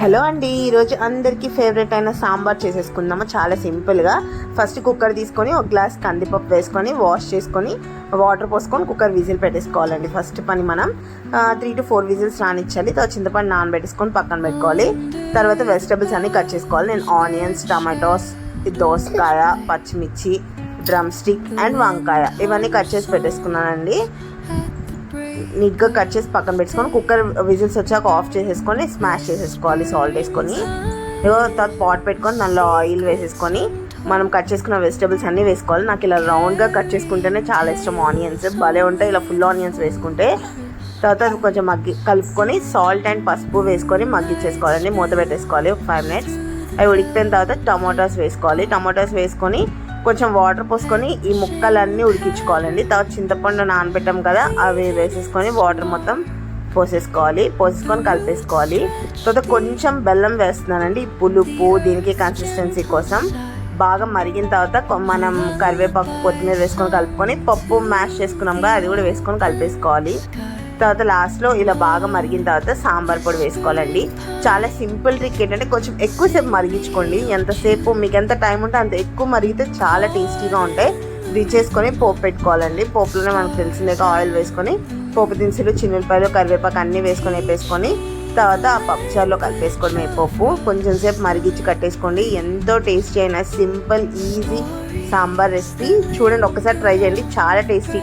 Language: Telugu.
హలో అండి ఈరోజు అందరికీ ఫేవరెట్ అయిన సాంబార్ చేసేసుకుందాము? చాలా సింపుల్గా ఫస్ట్ కుక్కర్ తీసుకొని ఒక గ్లాస్ కందిపప్పు వేసుకొని వాష్ చేసుకొని వాటర్ పోసుకొని కుక్కర్ విజిల్ పెట్టేసుకోవాలండి. ఫస్ట్ పని మనం త్రీ టు ఫోర్ విజిల్స్ రానిచ్చాలి. తర్వాత చింతపండు నానబెట్టేసుకొని పక్కన పెట్టుకోవాలి. తర్వాత వెజిటబుల్స్ అన్నీ కట్ చేసుకోవాలి. నేను ఆనియన్స్ టమాటోస్ దోసకాయ పచ్చిమిర్చి డ్రమ్ స్టిక్ అండ్ వంకాయ. ఇవన్నీ కట్ చేసి పెట్టేసుకున్నానండి. నీట్గా కట్ చేసి పక్కన పెట్టుకొని కుక్కర్ విజిల్స్ వచ్చాక ఆఫ్ చేసేసుకొని స్మాష్ చేసేసుకోవాలి సాల్ట్ వేసుకొని. తర్వాత పాట్ పెట్టుకొని దానిలో ఆయిల్ వేసేసుకొని మనం కట్ చేసుకున్న వెజిటబుల్స్ అన్నీ వేసుకోవాలి. నాకు ఇలా రౌండ్గా కట్ చేసుకుంటేనే చాలా ఇష్టం ఆనియన్స్. భలే ఉంటాయి ఇలా ఫుల్ ఆనియన్స్ వేసుకుంటే. తర్వాత కొంచెం మగ్గి కలుపుకొని సాల్ట్ అండ్ పసుపు వేసుకొని మగ్గిచ్చేసుకోవాలండి మూత పెట్టేసుకోవాలి ఒక ఫైవ్ మినిట్స్. అవి ఉడికిపోయిన తర్వాత టమాటాస్ వేసుకోవాలి. టమాటాస్ వేసుకొని కొంచెం వాటర్ పోసుకొని ఈ ముక్కలన్నీ ఉడికించుకోవాలండి. తర్వాత చింతపండు నానబెట్టాం కదా అవి వేసేసుకొని వాటర్ మొత్తం పోసేసుకోవాలి. పోసేసుకొని కలిపేసుకోవాలి. తర్వాత కొంచెం బెల్లం వేస్తున్నానండి. పులుపు దీనికి కన్సిస్టెన్సీ కోసం. బాగా మరిగిన తర్వాత మనం కరివేపాకు కొత్తిమీర వేసుకొని కలుపుకొని పప్పు మ్యాష్ చేసుకున్నాం కదా అది కూడా వేసుకొని కలిపేసుకోవాలి. తర్వాత లాస్ట్లో ఇలా బాగా మరిగిన తర్వాత సాంబార్ పొడి వేసుకోవాలండి. చాలా సింపుల్ ట్రిక్ ఏంటంటే కొంచెం ఎక్కువసేపు మరిగించుకోండి. ఎంతసేపు మీకు ఎంత టైం ఉంటే అంత ఎక్కువ మరిగితే చాలా టేస్టీగా ఉంటాయి. దించేసుకొని పోపు పెట్టుకోవాలండి. పోపులోనే మనకు తెలిసిందేగా ఆయిల్ వేసుకొని పోపు దినుసులు చిన్నపాయలు కరివేపాకు అన్నీ వేసుకొని వేపేసుకొని తర్వాత ఆ పప్పుచారులో కలిపేసుకోండి పప్పు కొంచెం సేపు మరిగించి కట్టేసుకోండి. ఎంతో టేస్టీ అయిన సింపుల్ ఈజీ సాంబార్ రెసిపీ. చూడండి ఒకసారి ట్రై చేయండి. చాలా టేస్టీ